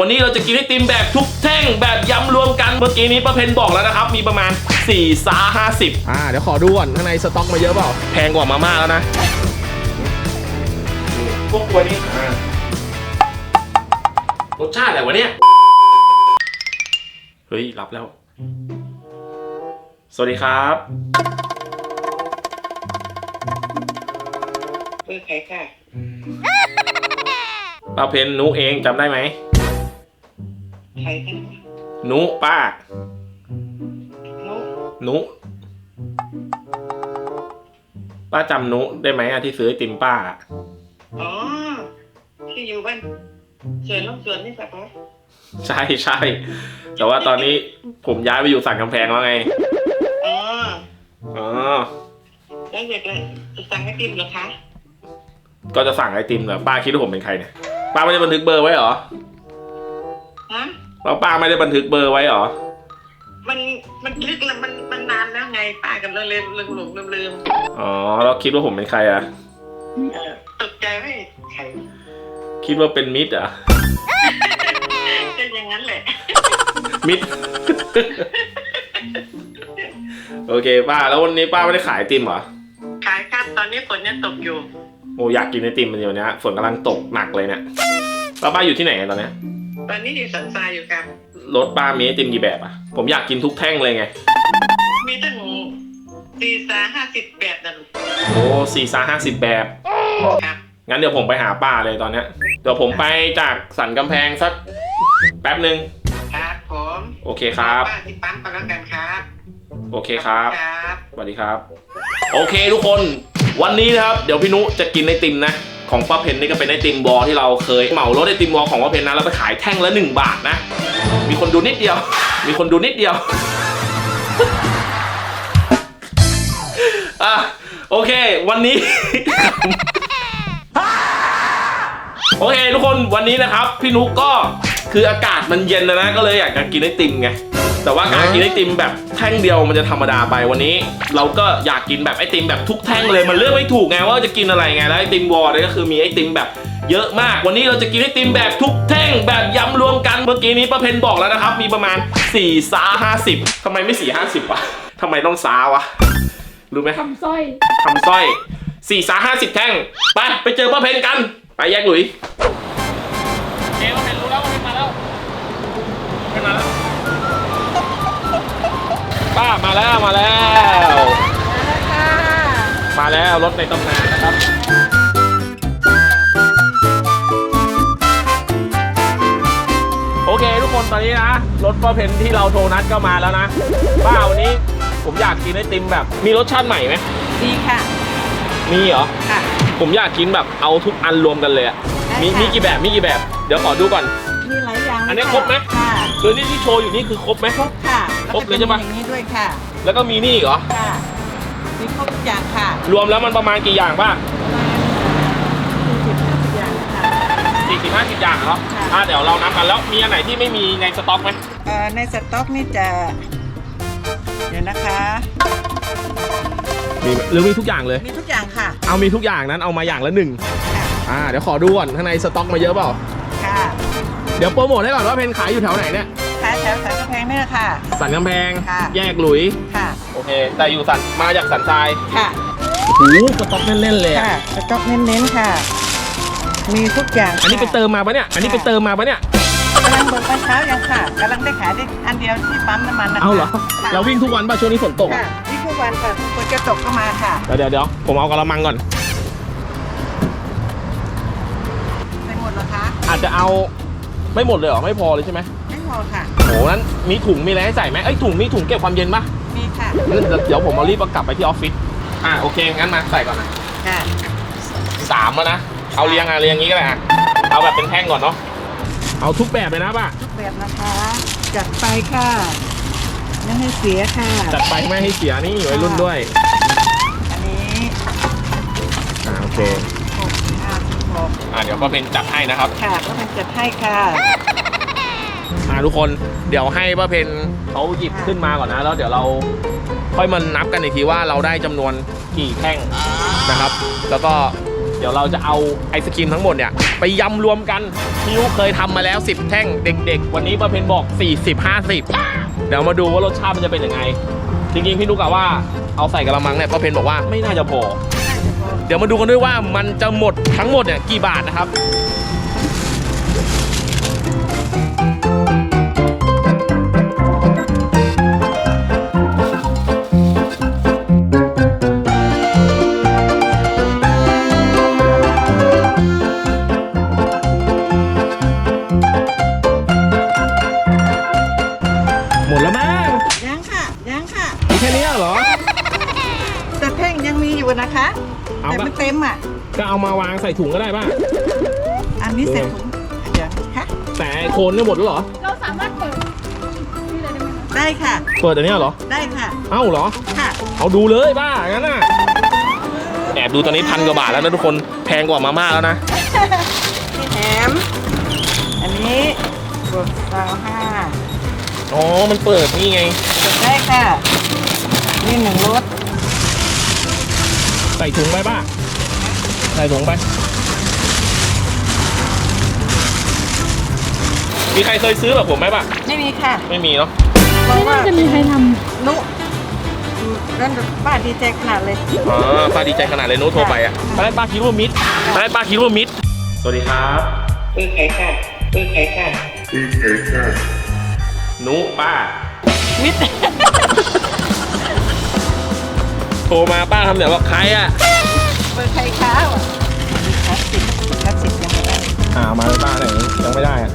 วันนี้เราจะกินไอติมแบบทุกแท่งแบบยำรวมกัน เมื่อกี้นี้ป้าเพนบอกแล้วนะครับ มีประมาณ4ซา50 อ่า เดี๋ยวขอดูก่อนข้างในสต็อกมาเยอะเปล่า แพงกว่ามาม่าแล้วนะ พวกตัวนี้อ่ารสชาติอะไรวะเนี่ย เฮ้ย รับแล้ว สวัสดีครับเบอร์ใครค่ะป้าเพนหนูเองจำได้ไหม ใครกันหนูป้า นุ๊กหนูป้าจำหนูได้ไหมอะที่ซื้อไอติมป้าอะอ๋อ ที่อยู่บ้านสวนลูกสวนนี่ปะคะใช่ใช่แต่ว่าตอนนี้ผมย้ายไปอยู่สันกำแพงแล้วไงอ๋ออ๋อแล้วอยากจะสั่งไอติมเหรอคะก็จะสั่งไอติมเหรอป้าคิดว่าผมเป็นใครเนี่ยป้าไม่ได้บันทึกเบอร์ไว้เหรอฮะ ว่าป้าไม่ได้บันทึกเบอร์ไว้เหรอ มันมันลึกแล้วมันมันนานแล้วไงป้ากันเลืมลืมหลงลืมลืมอ๋อแล้วคิดว่าผมเป็นใครอะเออตกใจไหมใครคิดว่าเป็นมิดเหรอะก็อย่างนั้นแหละ มิด โอเคป้าแล้ววันนี้ป้าไม่ได้ขายไอติมเหรอขายครับตอนนี้ฝนยังตกอยู่ โอ้อยากกินไอติมมันอยู่เนี้ยฝนกำลังตกหนักเลยเนี่ยป้าป้าอยู่ที่ไหนตอนเนี้ย ตอนนี้อยู่สันทรายอยู่ครับ รถป้ามีไอติมกี่แบบอะผมอยากกินทุกแท่งเลยไง มีตั้งสี่สาห้าสิบแปดนั่นโอ้สี่ซาห้าสิบแบบ ครับงั้นเดี๋ยวผมไปหาป้าเลยตอนเนี้ยเดี๋ยวผมไปจากสันกำแพงสักแป๊บหนึ่งครับผมโอเคครับ ป้าที่ปั๊มก็แล้วกันครับโอเคครับ ครับ สวัสดีครับ โอเคทุกคน วันนี้นะครับ เดี๋ยวพี่นุจะกินไอติมนะ ของป้าเพนนี่ก็เป็นไอติมบอลที่เราเคยเหมารถไอติมบอลของป้าเพนนะแล้วไปขายแท่งละหนึ่งบาทนะ มีคนดูนิดเดียว มีคนดูนิดเดียวอะโอเค วันนี้ โอเค ทุกคนวันนี้นะครับ พี่นุกก็คืออากาศมันเย็นนะนะก็เลยอยากจะกินไอติมไง แต่ว่าการกินไอติมแบบแท่งเดียวมันจะธรรมดาไปวันนี้ เราก็อยากกินแบบไอติมแบบทุกแท่งเลยมันเลือกไม่ถูกไงว่าจะกินอะไรไงแล้วไอติมวอลเนี่ยก็คือมีไอติมแบบเยอะมาก วันนี้เราจะกินไอติมแบบทุกแท่งแบบยำรวมกันเมื่อกี้นี้ป้าเพนบอกแล้วนะครับ มีประมาณ4ซาห้าสิบทำไมไม่สี่ห้าสิบวะทำไมต้องซาวะรู้ไหมครับสร้อยทำสร้อยสี่สาห้าสิบแท่งไปไปเจอป้าเพนกัน ไปแยกหลุย มาแล้วมาแล้ว มาแล้วรถในตำนานนะครับโอเค ทุกคนตอนนี้นะ รถป้าเพนที่เราโทรนัดก็มาแล้วนะป้าวันนี้ผมอยากกินไอติมแบบ มีรสชาติใหม่ไหมดีค่ะ มีเหรอ ค่ะ ผมอยากกินแบบเอาทุกอันรวมกันเลยอะได้มีค่ะ มีกี่แบบมีกี่แบบ เดี๋ยวขอดูก่อน มีหลายอย่างอันนี้ะครบไหม ค่ะคือนี่ที่โชว์อยู่นี่คือครบไหมครบค่ะ ครบเลยใช่ปะแล้วก็จมีอย่างนี้ด้วยค่ะ แล้วก็มีนี่อีกเหรอ ค่ะ มีครบทุกอย่างค่ะรวมแล้วมันประมาณกี่อย่างป้าสี่สิบห้าสิบอย่างค่ะ สี่สิบห้าสิบอย่างเหรอค่ะ อะเดี๋ยวเรานับกันแล้วมีอันไหนที่ไม่มีในสต็อกไหมเอ่อในสต็อกนี่จะ เดี๋ยวนะคะ มีหรือมีทุกอย่างเลย มีทุกอย่างค่ะ เอามีทุกอย่างนั้นเอามาอย่างละหนึ่งค่ะอ่าเดี๋ยวขอดูก่อนข้างในสต็อกมาเยอะเปล่า ค่ะ เดี๋ยวโปรโมทให้ก่อนว่าเพนขายอยู่แถวไหนเนี่ยขาย แถวสายกระแพงนี่แหละค่ะ สันกำแพง ค่ะ แยกหลุย ค่ะ โอเค แต่อยู่สัน มาจากสันทรายค่ะ โอ้โหสต็อกแน่นๆเลยอะค่ะสต็อกเน้นๆค่ะ มีทุกอย่างอันนี้ไปเติมมาปะเนี่ย อันนี้ไปเติมมาปะเนี่ย กำลังเบิกวันเช้ายังค่ะกำลังได้ขายได้อันเดียวที่ปั๊มน้ำมันนะคะเอาเหรอ ค่ะเราวิ่งทุกวันป่ะช่วงนี้ฝนตกค่ะนี่ทุกวันค่ะฝนจะตกก็มาค่ะ เดี๋ยวเดี๋ยวเดี๋ยวผมเอากระมังก่อนไปหมดเหรอคะ อาจจะเอาไม่หมดเลยเหรอ ไม่พอเลยใช่ไหมไม่ พอค่ะโหนั้นมีถุงมีอะไรให้ใส่ไหมเอ้ยถุงมีถุงเก็บความเย็นปะมีค่ะงั้นเดี๋ยวเดี๋ยวผมเอารีบเอากลับไปที่ออฟฟิศ อะโอเคงั้นมาใส่ก่อนนะค่ะสามแล้วนะ เอาเรียงอะเรียงงี้ก็ได้อะ เอาแบบเป็นแท่งก่อนเนาะ เอาทุกแบบเลยนะป่ะทุกแบบนะคะ จัดไปค่ะไม่ให้เสียค่ะ จัดไปไม่ให้เสียนี่วัยรุ่นด้วย อันนี้อ่าโอเคหกห้าหกอะเดี๋ยวก็เป็นจัดให้นะครับ ค่ะก็มันจัดให้ค่ะอ่า ทุกคนเดี๋ยวให้ป้าเพนเขาหยิบขึ้นมาก่อนนะ แล้วเดี๋ยวเราค่อยมานับกันอีกทีว่าเราได้จำนวนกี่แท่งนะครับ แล้วก็เดี๋ยวเราจะเอาไอศครีมทั้งหมดเนี่ยไปยำรวมกันพี่ยุเคยทำมาแล้ว 10 แท่งเด็ก ๆ วันนี้ป้าเพนบอก 40 50 เดี๋ยวมาดูว่ารสชาติมันจะเป็นยังไง จริงๆพี่นุกกะว่าเอาใส่กระมังเนี่ยป้าเพนบอกว่าไม่น่าจะพอเดี๋ยวมาดูกันด้วยว่ามันจะหมดทั้งหมดเนี่ยกี่บาทนะครับ ต่ปะมันเต็มอะ ก็เอามาวางใส่ถุงก็ได้ป่ะ อันนี้เสร็จถุงเดี๋ยวค่ะแต่ไอ้โคนเนี่ยหมดแล้วเหรอ เราสามารถเปิดนี่เลยได้ไหมคะได้ค่ะ เปิดอันเนี้ยเหรอ ได้ค่ะ เอ้าเหรอ ค่ะ เอาดูเลยบ้างั้นน่ะ แอบดูตอนนี้พันกว่าบาทแล้วนะทุกคน แพงกว่ามาม่าแล้วนะแถมอันนี้บวกสาวห้าอ๋อ มันเปิดนี่ไงได้ค่ะ นี่หนึ่งรสใส่ถุงไปป่ะ ใส่ถุงไป มีใครเคยซื้อแบบผมไหมป่ะไม่มีค่ะ ไม่มีเนาะเพราะไม่ว่าน่าจะมีใครทนุนั่นป้าดีใจขนาดเลย อ๋อป้าดีใจขนาดเลยโน้ตโทรไปอะตอนแรกป้าคิดว่ามิดตอนแรกป้าคิดว่ามิด สวัสดีครับ เออไข่ค่ะเออไข่ค่ะนุป้ามิดโทรมาป้าทำเดี๋ยวบอกใครอะ เบอร์ใครค้าอะคลาสสิกคลาสสิกยังไม่ได้ อ่ามาบ้าไหนยังไม่ได้อะ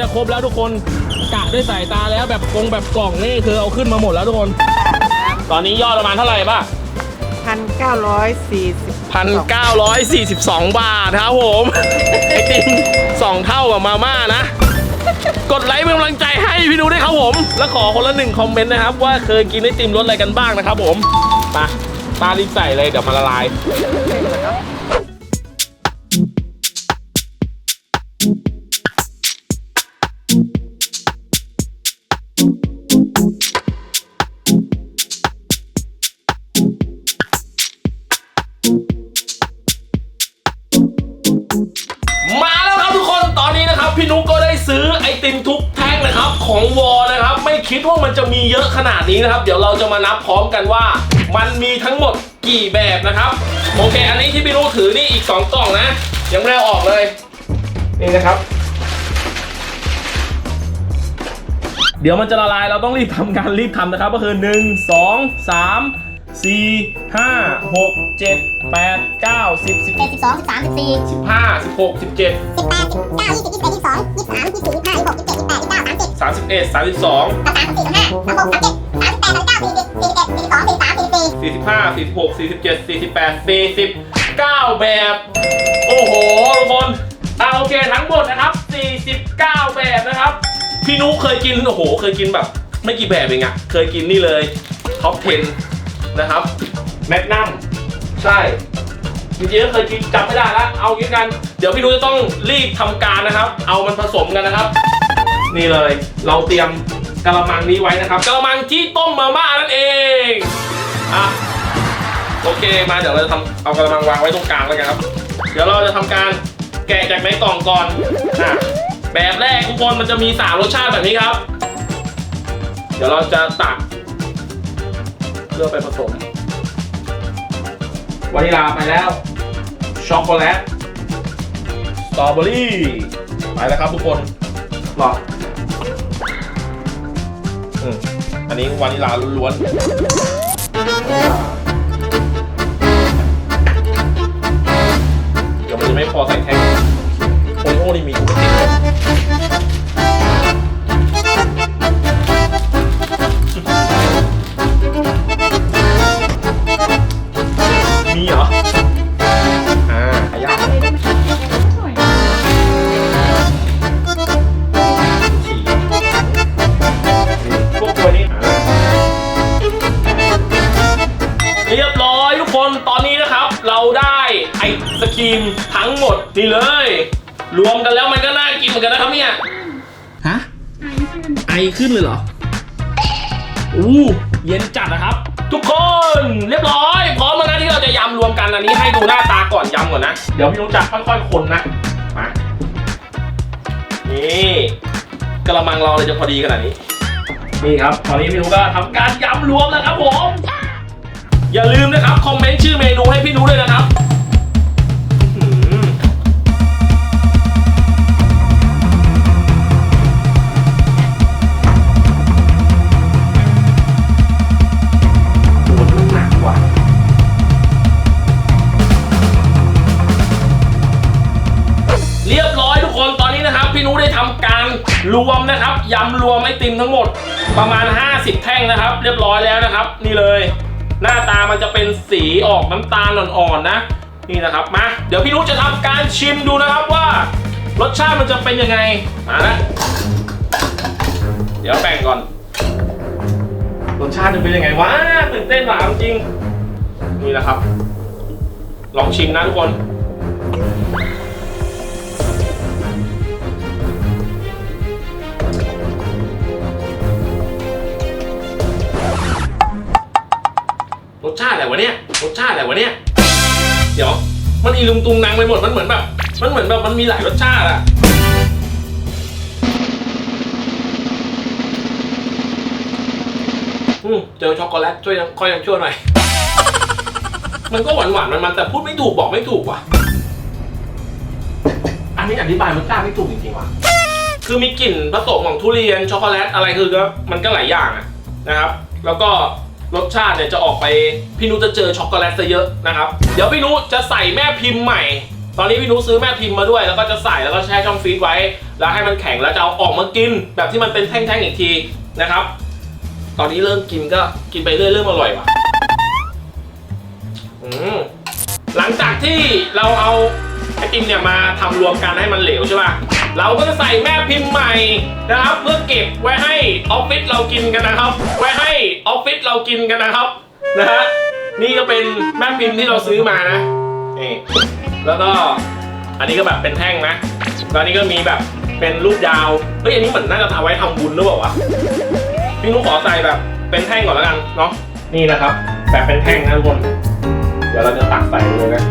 จะครบแล้วทุกคนกะด้วยสายตาแล้วแบบกงแบบกล่องนี่คือเอาขึ้นมาหมดแล้วทุกคน ตอนนี้ยอดประมาณเท่าไหร่ป่ะพันเก้าร้อยสี่สิบพันเก้าร้อยสี่สิบสองบาทครับผมไอติมสองเท่ากับมาม่านะ กดไลค์เป็นกำลังใจให้พี่ดูด้วยครับผม แล้วขอคนละหนึ่งคอมเมนต์นะครับ ว่าเคยกินไอติมรสอะไรกันบ้างนะครับผมไปป้ารีบใส่เลยเดี๋ยวมันละลาย พี่นุ๊กก็ได้ซื้อไอติมทุกแท่งนะครับของวอนะครับ ไม่คิดว่ามันจะมีเยอะขนาดนี้นะครับ เดี๋ยวเราจะมานับพร้อมกันว่า มันมีทั้งหมดกี่แบบนะครับ โอเค อันนี้ที่พี่นุ๊กถือนี่อีก 2 กล่องนะ ยังไม่ได้เอาออกเลย นี่นะครับ เดี๋ยวมันจะละลายเราต้องรีบทำการรีบทำนะครับ ก็คือ 1 2 3 4 5 6 7 8 9 10 11ำเป็นสิบสองสิบสามสิบสี่15 16 17สิบแปดสิบเก้ายี่สิบยี่สิบเอ็ดยี่สิบสองยี่สิบสามยี่สิบสี่ยี่สิบห้ายี่สิบหกยี่สิบเจ็ดยี่สิบแปดยี่สิบเก้าสามสิบ31 32สามสิบสองสามสิบสี่สิบห้าสามหกสามเจ็ดสามสิบแปดสามสิบเก้าสี่สิบสี่สิบเอ็ดสี่สิบสองสี่สิบสามสี่สิบสี่45 46 47 48 49แบบ โอ้โหทุกคนอ่าโอเคทั้งหมดนะครับ49แบบนะครับพี่นุเคยกินโอ้โหเคยกินแบบ ไม่กี่แบบเองอะเคยกินนี่เลยท็อป10 นะครับแมกนัมใช่จริงๆก็เคยกินจำไม่ได้แล้วเอางี้กัน เดี๋ยวพี่นุจะต้องรีบทำการนะครับ เอามันผสมกันนะครับ นี่เลย เราเตรียมกระมังนี้ไว้นะครับกระมังที่ต้มมาม่านั่นเองอะโอเคมาเดี๋ยวเราจะทำเอากระมังวางไว้ตรงกลางแล้วกันครับ เดี๋ยวเราจะทำการแกะจากในกล่องก่อนอะแบบแรกทุกคนมันจะมีสามรสชาติแบบนี้ครับ เดี๋ยวเราจะตักเพื่อไปผสมวานิลาไปแล้ว ช็อกโกแลตสตรอเบอรี่ ไปแล้วครับทุกคนรออืมอันนี้วานิลาล้วนๆ นี่เลย รวมกันแล้วมันก็น่ากินเหมือนกันนะครับเนี่ยฮะไอขึ้นเลยเหรออู้เย็นจัดนะครับ ทุกคนเรียบร้อยพร้อมแล้วนะที่เราจะยำรวมกันอันนี้ให้ดูหน้าตาก่อนยำก่อนนะ เดี๋ยวพี่นุ้งจักค่อยๆคนนะมานี่กระมังเราเลยจะพอดีขนาดนี้ นี่ครับ ตอนนี้พี่นุ้งก็ทำการยำรวมแล้วครับผมอย่าลืมนะครับ คอมเมนต์ชื่อเมนูให้พี่นุ้งด้วยนะครับ ยำรวมไอติมทั้งหมดประมาณ 50 แท่งนะครับ เรียบร้อยแล้วนะครับ นี่เลย หน้าตามันจะเป็นสีออกน้ำตาลอ่อนๆนะ นี่นะครับมาเดี๋ยวพี่นุ้จะทำการชิมดูนะครับว่า รสชาติมันจะเป็นยังไงมาละเดี๋ยวแบ่งก่อน รสชาติจะเป็นยังไงวะตื่นเต้นหลามจริง นี่นะครับ ลองชิมนะทุกคน ชาติอะไรวะเนี่ยรสชาติอะไรวะเนี่ยเดี๋ยว มันอีลุงตุงนางไปหมดมันเหมือนแบบมันเหมือนแบบมันมีหลายรสชาติอะอืมเจอช็อกโกแลตช่วยยังค่อยยังช่วยหน่อย มันก็หวานหวานๆมันมันแต่พูดไม่ถูกบอกไม่ถูกว่ะ อันนี้อธิบายรสชาติไม่ถูกจริงๆว่ะ คือมีกลิ่นผสมของทุเรียนช็อกโกแลตอะไรคือก็มันก็หลายอย่างอะนะครับ แล้วก็ รสชาติเนี่ยจะออกไปพี่นุจะเจอช็อกโกแลตซะเยอะนะครับ เดี๋ยวพี่นุจะใส่แม่พิมพ์ใหม่ ตอนนี้พี่นุซื้อแม่พิมพ์มาด้วย แล้วก็จะใส่แล้วก็แช่ช่องฟรีซไว้ แล้วให้มันแข็งแล้วจะเอาออกมากิน แบบที่มันเป็นแท่งๆอีกทีนะครับ ตอนนี้เริ่มกินก็กินไปเรื่อยเริ่มอร่อยว่ะหลังจากที่เราเอาไอติมเนี่ยมาทำรวมกันให้มันเหลวใช่ป่ะ เราก็จะใส่แม่พิมพ์ใหม่นะครับ เพื่อเก็บไว้ให้ออฟฟิศเรากินกันนะครับ ไว้ให้ออฟฟิศเรากินกันนะครับนะฮะนี่ก็เป็นแม่พิมพ์ที่เราซื้อมานะนี่แล้วก็อันนี้ก็แบบเป็นแท่งนะตอนนี้ก็มีแบบเป็นรูปยาวเฮ้ยอันนี้เหมือนน่าจะทำไว้ทำบุญหรือเปล่าวะพี่นุ๊กขอใส่แบบเป็นแท่งก่อนแล้วกันเนาะนี่นะครับ แบบเป็นแท่งนะทุกคน เดี๋ยวเราจะตักใส่เลยนะ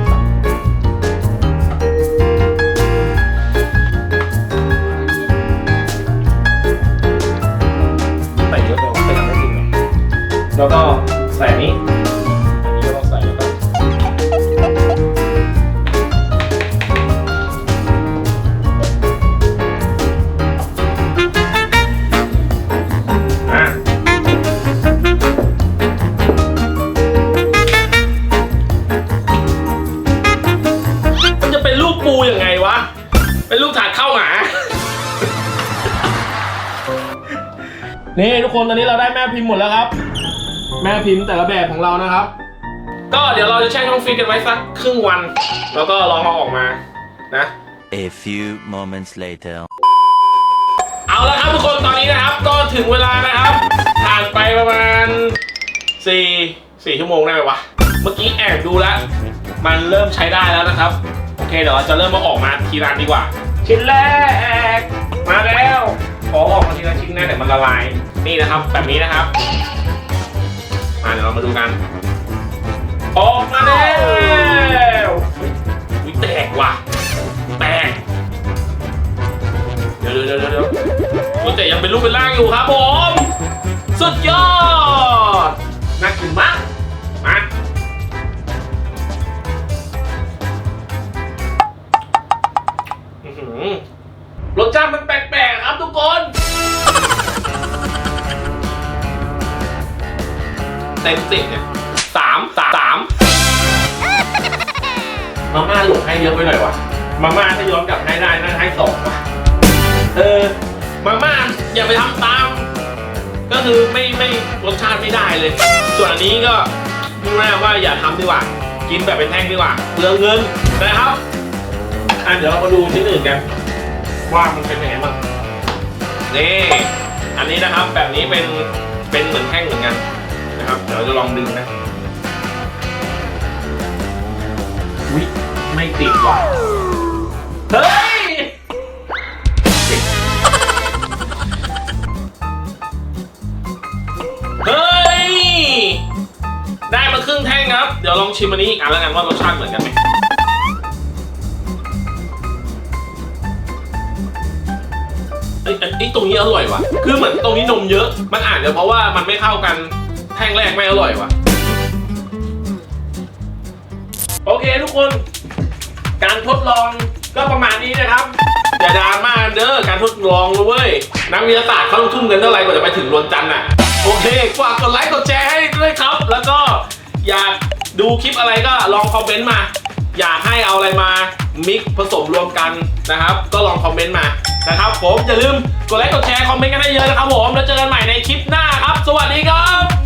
แล้วก็ใส่อันนี้อันนี้ก็ต้องใส่แล้วก็อะมันจะเป็นรูปปูยังไงวะ เป็นรูปถาดข้าวหมา นี่ทุกคนตอนนี้เราได้แม่พิมพ์หมดแล้วครับ แม่พิมพ์แต่ละแบบของเรานะครับ ก็เดี๋ยวเราจะแช่ช่องฟรีซกันไว้สักครึ่งวัน แล้วก็รอเขาออกมานะ A few moments later. เอาละครับทุกคนตอนนี้นะครับ ก็ถึงเวลานะครับผ่านไปประมาณ4 4ชั่วโมงได้ไหมวะ เมื่อกี้แอบดูแล้ว มันเริ่มใช้ได้แล้วนะครับ โอเคเดี๋ยวเราจะเริ่มมาออกมาทีละดีกว่า ชิ้นแรก มาแล้ว ขอออกมาทีละชิ้นนะเดี๋ยวมันละลาย นี่นะครับ แบบนี้นะครับ มาเดี๋ยวเรามาดูกัน ออกมาแล้ววิแตกว่ะ แตก เดี๋ยวเดี๋ยวเดี๋ยวเดี๋ยวโอ้แต่ยังเป็นรูปเป็นร่างอยู่ครับผม สุดยอด น่ากินมาก ต็มสิบเนี่ยสามสามสามมาม่าหลงให้เยอะไปหน่อยวะมาม่าถ้าย้อนกลับให้ได้น่าจะให้สองว่ะเออมาม่าอย่าไปทำตาม ก็คือไม่ไม่รสชาติไม่ได้เลย ส่วนอันนี้ก็พูดง่ายๆว่าอย่าทำดีกว่า กินแบบเป็นแท่งดีกว่าเปลืองเงินนะครับอะเดี๋ยวเรามาดูชิ้นอื่นกัน ว่ามันเป็นยังไงบ้างนี่อันนี้นะครับแบบนี้เป็นเป็นเหมือนแท่งเหมือนกัน นะครับ เดี๋ยวจะลองดึงนะวิไม่ติดว่ะเฮ้ย เฮ้ย ได้มาครึ่งแท่งครับ เดี๋ยวลองชิมอันนี้อีกอันแล้วกันว่ารสชาติเหมือนกันไหมไอ้ไอ้ไอ้ตรงนี้อร่อยว่ะ คือเหมือนตรงนี้นมเยอะ มันอาจจะเพราะว่ามันไม่เข้ากัน แท่งแรกไม่อร่อยว่ะ โอเคทุกคน การทดลองก็ประมาณนี้นะครับ อย่าดราม่าเด้อการทดลองนะเว้ย นักวิทยาศาสตร์เขาต้องทุ่มเงินเท่าไหร่กว่าจะไปถึงดวงจันทร์น่ะ โอเคฝากกดไลค์กดแชร์ให้ด้วยครับ แล้วก็อยากดูคลิปอะไรก็ลองคอมเมนต์มา อยากให้เอาอะไรมามิกผสมรวมกันนะครับ ก็ลองคอมเมนต์มานะครับผมอย่าลืมกดไลค์กดแชร์คอมเมนต์กันให้เยอะนะครับผมแล้วเจอกันใหม่ในคลิปหน้าครับ สวัสดีครับ